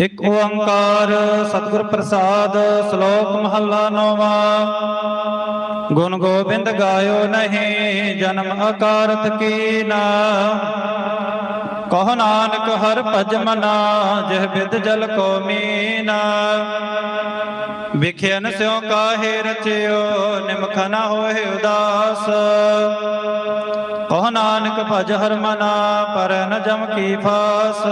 ਇਕ ਓੰਕਾਰ ਸਤਿਗੁਰ ਪ੍ਰਸਾਦ ਸ਼ਲੋਕ ਮਹੱਲਾ ਨੌਵਾਂ। ਗੁਣ ਗੋਬਿੰਦ ਗਾਇਓ ਨਹੀਂ, ਜਨਮ ਅਕਾਰਤ ਕੀਨਾ ਕਹ ਨਾਨਕ ਹਰ ਭਜ ਮਨਾ, ਜਿਹ ਬਿਦ ਜਲ ਕੋ ਮੀਨਾ। ਵਿਖਿਆਨ ਸਿਉ ਕਾਹੇ ਰਚਿਓ, ਨਿਮਖ ਨ ਹੋਏ ਉਦਾਸ। ਕਹ ਨਾਨਕ ਭਜ ਹਰ ਮਨਾ, ਪਰ ਨ ਜਮ ਕੀ ਫਾਸ।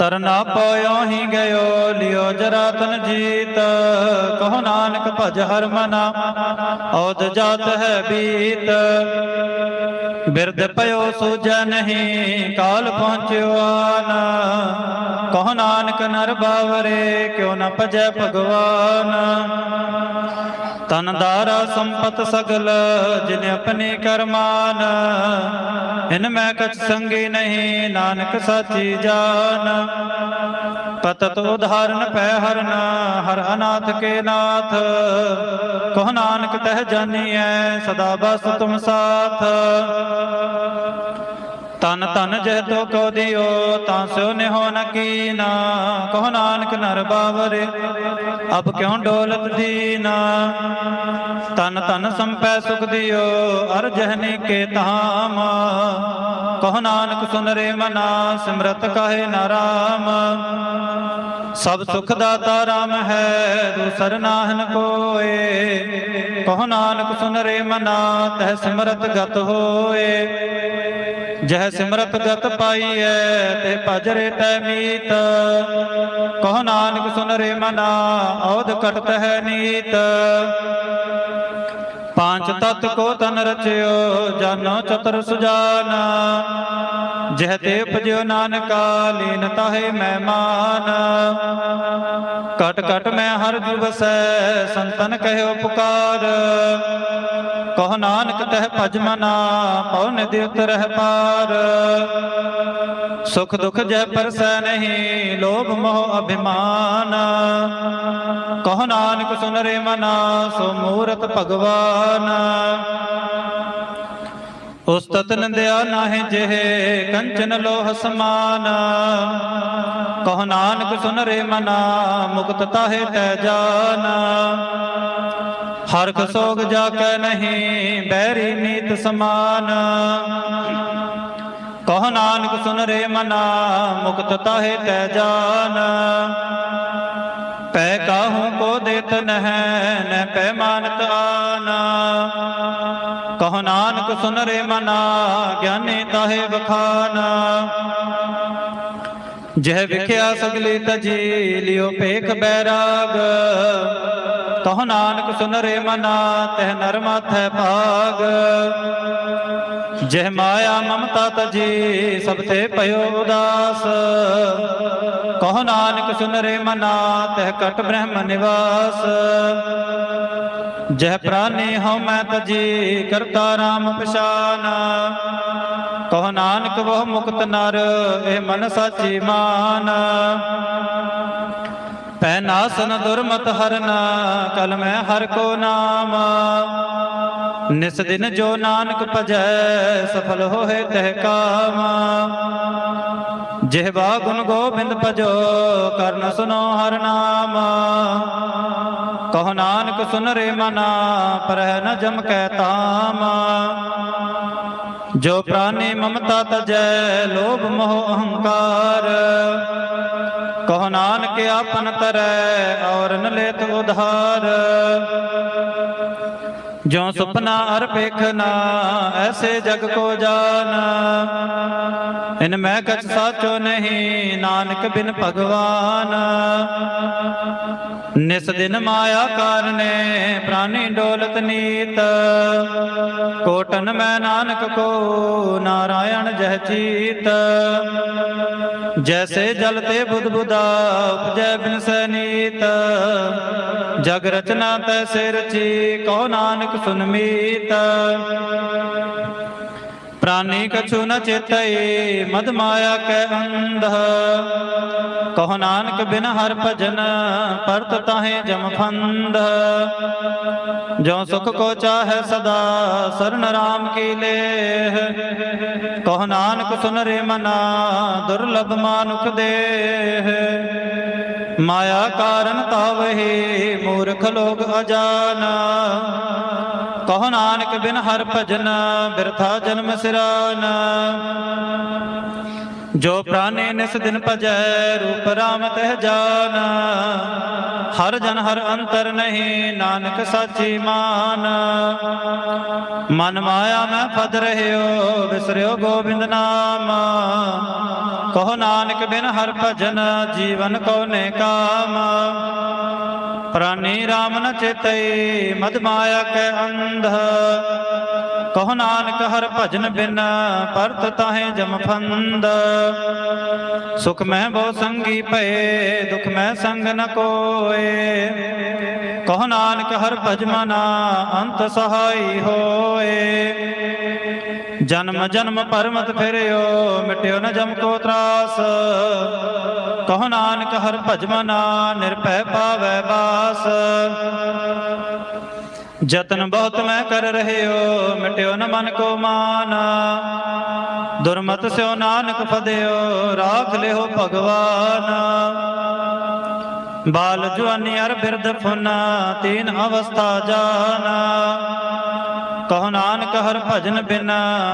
ਤਰਨਾ ਪਇਓ ਹੀ ਗਇਓ, ਲਿਓ ਜਰਾ ਤਨ ਜੀਤ। ਕਹੋ ਨਾਨਕ ਭਜ ਹਰ ਮਨਾ ਔਦ ਜਾਤ ਹੈ ਬੀਤ। ਬਿਰਧ ਪਇਓ ਸੂਝੈ ਨਹੀਂ, ਕਾਲ ਪਹੁੰਚਿਓ ਆਨ। ਕਹੋ ਨਾਨਕ ਨਰ ਬਾਵਰੇ, ਕਿਉ ਨ ਭਜੈ ਭਗਵਾਨ। ਤਨ ਦਾਰਾ ਸੰਪਤ ਸਗਲ, ਜਿਨ ਆਪਣੀ ਕਰਮਾਨ। ਇਨ ਮੈਂ ਕਛ ਸੰਗੀ ਨਹੀਂ, ਨਾਨਕ ਸਾਚੀ ਜਾਨ। ਪਤਤ ਉਧਾਰਨ ਪੈ ਹਰਨ, ਹਰ ਅਨਾਥ ਕੇ ਨਾਥ। ਕਹ ਨਾਨਕ ਤਹ ਜਾਨੀਐ, ਸਦਾ ਬਸ ਤੁਮ ਸਾਥ। ਤਨ ਤਨ ਜਹ ਤੋ ਕੋ ਦਿਓ, ਤਾਂ ਸਿਓ ਨਿਹੋ ਨ ਕੀਨਾ। ਕਹ ਨਾਨਕ ਨਰ ਬਾਵਰੇ, ਅਬ ਕਿਉ ਡੋਲਤ ਦੀਨਾ। ਤਨ ਤਨ ਸੰਪੈ ਸੁਖ ਦਿਓ ਅਰ ਜਹਨੀ ਕੇ ਧਾਮ। ਕਹ ਨਾਨਕ ਸੁਨ ਰੇ ਮਨਾ, ਸਿਮਰਤ ਕਹੇ ਨਾ ਰਾਮ। ਸਭ ਸੁਖ ਦਾਤਾ ਰਾਮ ਹੈ, ਦੂਸਰ ਨਾਹਨ ਕੋਏ। ਕਹ ਨਾਨਕ ਸੁਨ ਰੇ ਮਨਾ, ਤਹ ਸਿਮਰਤ ਗਤ ਹੋਏ। ਜਹ ਸਿਮਰਤ ਗਤ ਪਾਈਐ, ਤੇ ਭਜਰੇ ਤੈ ਮੀਤ। ਕਹ ਨਾਨਕ ਸੁਨ ਰੇ ਮਨਾ, ਔਧ ਕਟਤ ਹੈ ਨੀਤ। ਪਾਂਚ ਤਤ ਕੋ ਤਨ ਰਚਿਓ, ਜਾਨੋ ਚਤੁਰ ਸੁਜਾਨਾ। ਜਹ ਤੇ ਉਪਜਿਓ ਨਾਨਕਾ, ਲੀਨ ਤਾਹੇ ਮਹਿਮਾਨ ਕਟ ਕਟ ਮੈਂ ਹਰ ਜੁਬਸੈ ਸੰਤਨ ਕਹਿਓ ਪੁਕਾਰ। ਕਹ ਨਾਨਕ ਤਹਿ ਭਜ ਮਨਾ, ਪਉ ਨਿਧਿ ਉਤਰਹਿ ਪਾਰ। ਸੁਖ ਦੁਖ ਜੈ ਪਰਸੈ ਨਹੀਂ, ਲੋਭ ਮੋਹ ਅਭਿਮਾਨ। ਕਹ ਨਾਨਕ ਸੁਨ ਰੇ ਮਨਾ, ਸੋ ਮੂਰਤ ਭਗਵਾਨ। ਉਸਤਤ ਨੰਦਿਆ ਨਾਹਿ ਜਿਹ, ਕੰਚਨ ਲੋਹ ਸਮਾਨ। ਕਹ ਨਾਨਕ ਸੁਨ ਰੇ ਮਨਾ, ਮੁਕਤ ਤਾਹੇ ਤੈ ਜਾਨ। ਹਰਖ ਸੋਗ ਜਾ ਕੈ ਨਹੀਂ, ਬੈਰੀ ਨੀਤ ਸਮਾਨ। ਕਹ ਨਾਨਕ ਸੁਨ ਰੇ ਮਨਾ, ਮੁਕਤ ਤਾਹੇ ਤੈ ਜਾਨ। ਪੈ ਕਾਹੂ ਕੋ ਦੇਤ ਨਹਿ ਨ ਪੈ ਮਾਨਤ ਆਨਾ। ਕਹ ਨਾਨਕ ਸੁਨ ਰੇ ਮਨਾ, ਗਿਆਨੀ ਤਾਹੇ ਬਖਾਨਾ ਜਹ ਵਿਖਿਆ ਸਗਲੀ ਤਜੀ, ਲਿਓ ਪੇਖ ਬੈਰਾਗ। ਕਹ ਨਾਨਕ ਸੁਨ ਰੇ ਮਨਾ, ਤਹ ਨਰ ਮਾਥੈ ਭਾਗ। ਜਹ ਮਾਇਆ ਮਮਤਾ ਤਜੀ, ਸਭ ਤੇ ਭਇਓ ਉਦਾਸ। ਕਹ ਨਾਨਕ ਸੁਨ ਰੇ ਮਨਾ, ਤਹ ਕਟ ਬ੍ਰਹਮ ਨਿਵਾਸ। ਜਹ ਪ੍ਰਾਨੀ ਹਉ ਮੈਂ ਤਜੀ, ਕਰਤਾ ਰਾਮ ਪਛਾਨ। ਕਹ ਨਾਨਕ ਬਹੁ ਮੁਕਤ ਨਰ, ਇਹ ਮਨ ਸਾਚੀ ਮਾਨ। ਪੈ ਨਾਸਨ ਦੁਰਮਤ ਹਰਨ, ਕਲ ਮੈਂ ਹਰ ਕੋ ਨਾਮ। ਨਿਸ ਦਿਨ ਜੋ ਨਾਨਕ ਭਜੈ, ਸਫਲ ਹੋਏ ਤਹਿ ਕਾਮ। ਜਿਹਵਾ ਗੁਣ ਗੋਬਿੰਦ ਭਜੋ, ਕਰਨ ਸੁਨੋ ਹਰ ਨਾਮ। ਕਹ ਨਾਨਕ ਸੁਨ ਰੇ ਮਨਾ, ਪਰਹਿ ਨ ਜਮ ਕੈ ਤਾਮ। ਜੋ ਪ੍ਰਾਨੀ ਮਮਤਾ ਤਜੈ, ਲੋਭ ਮੋਹ ਅਹੰਕਾਰ। ਕਹ ਨਾਨਕ ਆਪਨ ਤਰੈ, ਔਰ ਨ ਲੇਤ ਉਧਾਰ। ਜੋ ਸੁਪਨਾ ਅਰ ਪੇਖਨਾ ਐਸੇ ਜਗ ਕੋ ਜਾਨ। ਇਨ ਮੈਂ ਕਛ ਸਾਚੋ ਨਹੀਂ, ਨਾਨਕ ਬਿਨ ਭਗਵਾਨ। ਨਿਸ ਦਿਨ ਮਾਇਆ ਕਾਰਨੇ, ਪ੍ਰਾਨੀ ਡੋਲਤ ਨੀਤ। ਕੋਟਨ ਮੈਂ ਨਾਨਕ ਕੋ, ਨਾਰਾਇਣ ਜਹ ਚੀਤ। ਜੈਸੇ ਜਲ ਤੇ ਬੁੱਧ ਬੁਦਾ ਉਪਜੈ ਬਿਨ ਸਨੀਤ ਜਗ ਰਚਨਾ ਤੈਸੇ ਰਚੀ ਕਹੋ ਨਾਨਕ ਸੁਨ ਮੀਤ ਪ੍ਰਾਨੀ ਕਛੂ ਨ ਚੇਤਈ ਮਦ ਮਾਇਆ ਕੈ ਅੰਧ ਕਹੋ ਨਾਨਕ ਬਿਨ ਹਰ ਭਜਨ ਪਰਤ ਤਾਹੇ ਜਮ ਫੰਦ ਜੋ ਸੁਖ ਕੋ ਚਾਹੈ ਸਦਾ, ਸਰਨ ਰਾਮ ਕੀ ਲੇਹ। ਕਹ ਨਾਨਕ ਸੁਨ ਰੇ ਮਨਾ, ਦੁਰਲਭ ਮਾਨੁਖ ਦੇਹ। ਮਾਇਆ ਕਾਰਨ ਤਾਵਹੀ ਮੂਰਖ ਲੋਗ ਅਜਾਨ। ਕਹ ਨਾਨਕ ਬਿਨ ਹਰ ਭਜਨ ਬਿਰਥਾ ਜਨਮ ਸਿਰਾਨ। ਜੋ ਪ੍ਰਾਨੇ ਨਿਸ ਦਿਨ ਭਜੈ, ਰੂਪ ਰਾਮ ਤਹਿ ਜਾਨ। ਹਰ ਜਨ ਹਰ ਅੰਤਰ ਨਹੀਂ, ਨਾਨਕ ਸਾਚੀ ਮਾਨ। ਮਨ ਮਾਇਆ ਮੈਂ ਫਦ ਰਹਿਓ ਵਿਸਰਿਓ ਗੋਬਿੰਦ ਨਾਮ। ਕਹੋ ਨਾਨਕ ਬਿਨ ਹਰ ਭਜਨ, ਜੀਵਨ ਕੋ ਨੇ ਕਾਮ। ਪ੍ਰਾਨੀ RAM ਨ ਚੇਤਈ, ਮਦ ਮਾਇਆ ਕੈ ਅੰਧ। ਕਹੋ ਨਾਨਕ ਹਰ ਭਜਨ ਬਿਨ ਪਰਤ ਤਾਹੇ ਜਮ ਫੰਦ। ਸੁਖ ਮੈਂ ਬਹੁ ਸੰਗੀ ਭਏ, ਦੁਖ ਮੈਂ ਸੰਗ ਨ ਕੋਏ। ਕਹੋ ਨਾਨਕ ਹਰ ਭਜਮਨਾ ਅੰਤ ਸਹਾਈ ਹੋਏ। ਜਨਮ ਜਨਮ ਪਰਮਤ ਫਿਰਿਓ, ਮਿਟਿਓ ਨ ਜਮ ਕੋ ਤਰਾਸ। ਕਹੋ ਨਾਨਕ ਹਰ ਭਜਮਨਾ ਨਿਰਭੈ ਪਾਵੈ ਬਾਸ। ਜਤਨ ਬਹੁਤ ਮੈਂ ਕਰ ਰਹਿਓ, ਮਿਟਿਓ ਨ ਮਨ ਕੋ ਮਾਨ। ਦੁਰਮਤ ਸਿਓ ਨਾਨਕ ਫਦਿਓ, ਰਾਖ ਲਿਓ ਭਗਵਾਨ। ਬਾਲ ਜਵਾਨੀ ਅਰ ਬਿਰਧ ਫੁਨਾ, ਤੀਨ ਅਵਸਥਾ ਜਾਨਾ। ਕਹੋ ਨਾਨਕ ਹਰ ਭਜਨ ਬਿਨ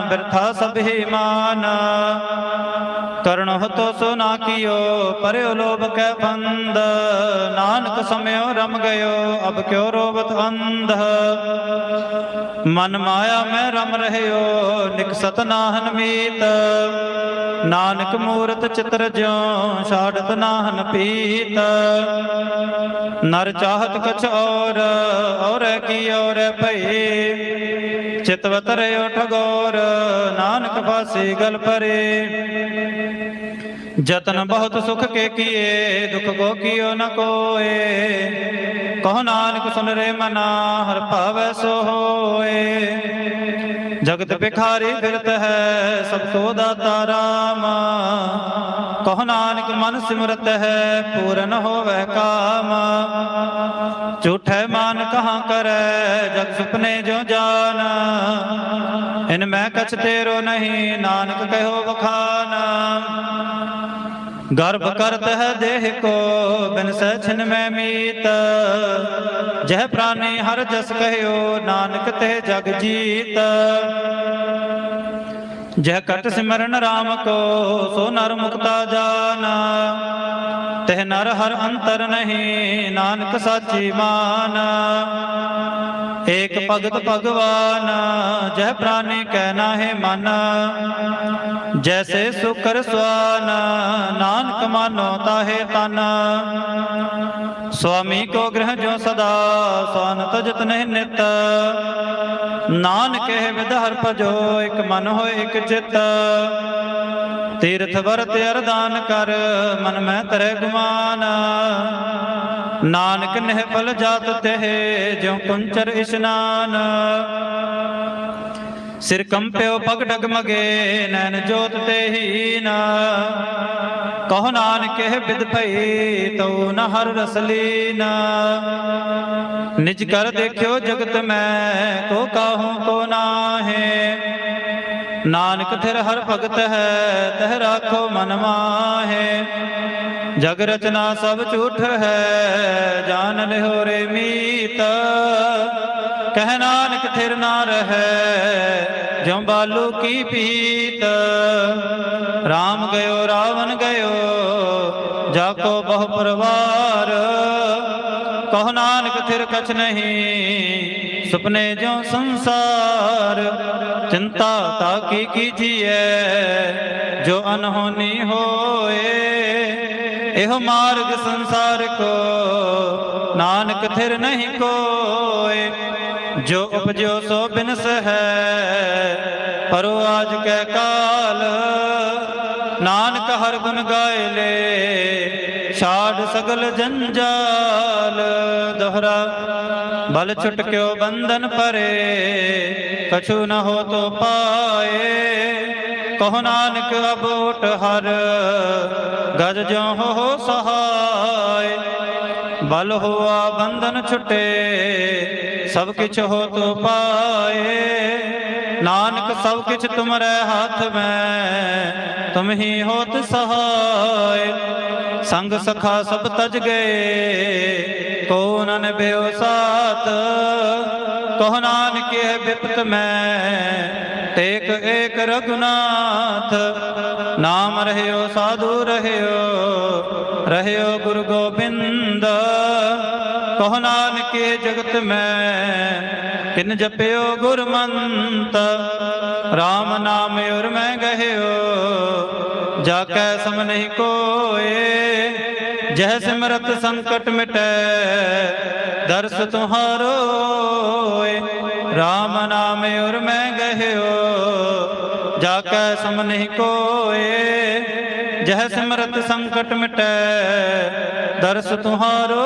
ਬਿਰਥਾ ਸਭੇ ਮਾਨ। ਕਰਨਹੁ ਤੋ ਸੋ ਨਾ ਕੀਓ ਪਰਿਓ ਲੋਭ ਕੈ ਫੰਦ ਨਾਨਕ ਸਮਿਓ ਰਮ ਗਇਓ, ਅਬ ਕਿਉ ਰੋਵਤ ਅੰਧ। ਮਨ ਮਾਇਆ ਮੈਂ ਰਮ ਰਹਿਓ ਨਿਕਸਤ ਨਾਹਨ ਮੀਤ। ਨਾਨਕ ਮੂਰਤ ਚਿਤਰ ਜਿਉ, ਛਾੜਤ ਨਾਹਨ ਪੀਤ। ਨਰ ਚਾਹਤ ਕਛ ਔਰ ਔਰ ਕੀ ਔਰ ਭਈ। ਚਿਤਵਤ ਰਿਓ ਠਗੋਰ ਨਾਨਕ ਫਾਸੀ ਗਲ ਪਰੇ। ਜਤਨ ਬਹੁਤ ਸੁਖ ਕੇ ਕੀਏ, ਦੁਖ ਕੋ ਕੀਓ ਨ ਕੋਏ। ਕਹੋ ਨਾਨਕ ਸੁਨ ਰੇ ਮਨਾ, ਹਰ ਭਾਵੈ ਸੋ ਹੋਏ। ਜਗਤ ਬਿਖਾਰੀ ਫਿਰਤ ਹੈ, ਸਭ ਕੋ ਦਾਤਾ ਰਾਮ। ਕਹੋ ਨਾਨਕ ਮਨ ਸਿਮਰਤ ਹੈ, ਪੂਰਨ ਹੋਵੇ ਕਾਮ। ਝੂਠੈ ਮਾਨ ਕਹਾਂ ਕਰੈ, ਜਗ ਸੁਪਨੇ ਜੋ ਜਾਨ। ਇਨ ਮੈਂ ਕਛ ਤੇਰੋ ਨਹੀਂ, ਨਾਨਕ ਕਹਿਓ ਵਖਾਨ। ਗਰਭ ਕਰਤ ਹੈ ਦੇਹ ਕੋ, ਬਿਨ ਸਹਿ ਮੈਂ ਮੀਤ। ਜਹ ਪ੍ਰਾਨੀ ਹਰ ਜਸ ਕਹਿਓ, ਨਾਨਕ ਤੇ ਜਗ ਜੀਤ। ਜਹ ਕਟ ਸਿਮਰਨ RAM ਕੋ ਸੋ ਨਰ ਮੁਕਤਾ ਜਾਨਾ। ਤਹ ਨਰ ਹਰ ਅੰਤਰ ਨਹੀਂ, ਨਾਨਕ ਸਾਚੀ ਮਾਨ। ਏਕ ਭਗਤ ਭਗਵਾਨ, ਜਹ ਪ੍ਰਾਨੀ ਕਹਿ ਨਾਹਿ ਮਨ। ਜੈਸੇ ਸੁਕਰ ਸਵਾਨ ਨਾਨਕ ਮਾਨੋ ਤਾਹੇ ਤਨ। ਸੁਆਮੀ ਕੋ ਗ੍ਰਹਿ ਜੋ ਸਦਾ ਸਵਨ ਤਜਤ ਨਹੀਂ ਨਿਤ। ਨਾਨਕ ਹੈ ਵਿਦ ਹਰ ਭਜੋ, ਇਕ ਮਨ ਹੋਏ ਇਕ ਚਿਤ। ਤੀਰਥ ਵਰਤ ਅਰਦਾਨ ਕਰ, ਮਨ ਮੈਂ ਤਰੇ ਗੁਮਾਨ। ਨਾਨਕ ਨਿਹਫਲ ਜਾਤ ਤਹਿ, ਜਿਉ ਕੁੰਚਰ ਇਸ਼ਨਾਨ। ਸਿਰ ਕੰਪਿਓ ਪਗ ਡਗਮਗੇ, ਨੈਣ ਜੋਤ ਤੇ ਹੀਨ। ਕਹੋ ਨਾਨਕੇ ਇਹ ਬਿਦ ਭਈ, ਤਉ ਨ ਹਰ ਰਸਲੀਨ ਨਿਜ ਕਰ ਦੇਖਿਓ ਜਗਤ ਮੈਂ, ਕੋ ਕਾਹੂ ਕੋ ਨਾਹੇ। ਨਾਨਕ ਥਿਰ ਹਰ ਭਗਤ ਹੈ, ਤਹ ਰਾਖੋ ਮਨ ਮਾਹੇ। ਜਗ ਰਚਨਾ ਸਭ ਝੂਠ ਹੈ, ਜਾਨ ਲਿਓ ਰੇ ਮੀਤ। ਕਹਿ ਨਾਨਕ ਥਿਰ ਨਾ ਰਹੈ, ਜਿਉ ਬਾਲੂ ਕੀ ਪੀਤ। RAM ਗਇਓ, ਰਾਵਣ ਗਇਓ ਜਾ ਕੋ ਬਹੁ ਪਰਵਾਰ। ਕਹ ਨਾਨਕ ਥਿਰ ਕਛ ਨਹੀਂ, ਸੁਪਨੇ ਜੋ ਸੰਸਾਰ। ਚਿੰਤਾ ਤਾ ਕੀ ਕੀਜੀਐ, ਜੋ ਅਨਹੋਨੀ ਹੋਏ। ਇਹੋ ਮਾਰਗ ਸੰਸਾਰ ਕੋ ਨਾਨਕ ਥਿਰ ਨਹੀਂ ਕੋਏ। ਜੋ ਉਪਜਿਓ ਸੋ ਬਿਨਸ ਹੈ ਪਰੋ ਆਜ ਕੈ ਕਾਲ। ਨਾਨਕ ਹਰ ਗੁਣ ਗਾਏ ਲੈ, ਛਾੜ ਸਗਲ ਜੰਜਾਲ। ਦੋਹਰਾ ਬਲ ਛੁਟਕਿਓ ਬੰਧਨ ਪਰੇ ਕਛੂ ਨ ਹੋ ਤੋ ਪਾਏ। ਕਹੋ ਨਾਨਕ, ਅਬੋਟ ਹਰ, ਗਜ ਜੋ ਹੋ ਸਹਾਏ। ਬਲ ਹੋਆ ਬੰਧਨ ਛੁਟੇ, ਸਭ ਕਿਛ ਹੋਤ ਪਾਏ। ਨਾਨਕ, ਸਭ ਕਿਛ ਤੁਮਰੇ ਹੱਥ ਮੈਂ, ਤੁਮ ਹੀ ਹੋਤ ਸਹਾਇ ਸੰਗ ਸਖਾ ਸਭ ਤਜ ਗਏ ਕੋ ਨਨ ਬਿਓ ਸਾਤ ਕਹ ਨਾਨਕ ਬਿਪਤ ਮੈਂ। ਟੇਕ ਏਕ ਰਗੁਨਾਥ ਨਾਮ ਰਹਿਓ, ਸਾਧੂ ਰਹਿਓ ਰਹਿਓ ਗੁਰੂ ਗੋਬਿੰਦ। ਕਹ ਨਾਨਕ ਜਗਤ ਮੈਂ, ਕਿਨ ਜਪਿਓ ਗੁਰਮੰਤ। RAM ਨਾਮ ਉਰ ਮੈਂ ਗਹਿਓ ਜਾ ਕੈ ਸਮ ਨਹੀਂ ਕੋਏ। ਜਹ ਸਿਮਰਤ ਸੰਕਟ ਮਿਟੈ, ਦਰਸ ਤੁਹਾਰੋ ਏ। RAM ਨਾਮ ਉਰ ਮੈਂ ਗਹਿਓ ਜਾ ਕੈ ਸਮ ਨਹੀਂ ਕੋਏ। ਜਹ ਸਿਮਰਤ ਸੰਕਟ ਮਿਟੈ, ਦਰਸ ਤੁਹਾਰੋ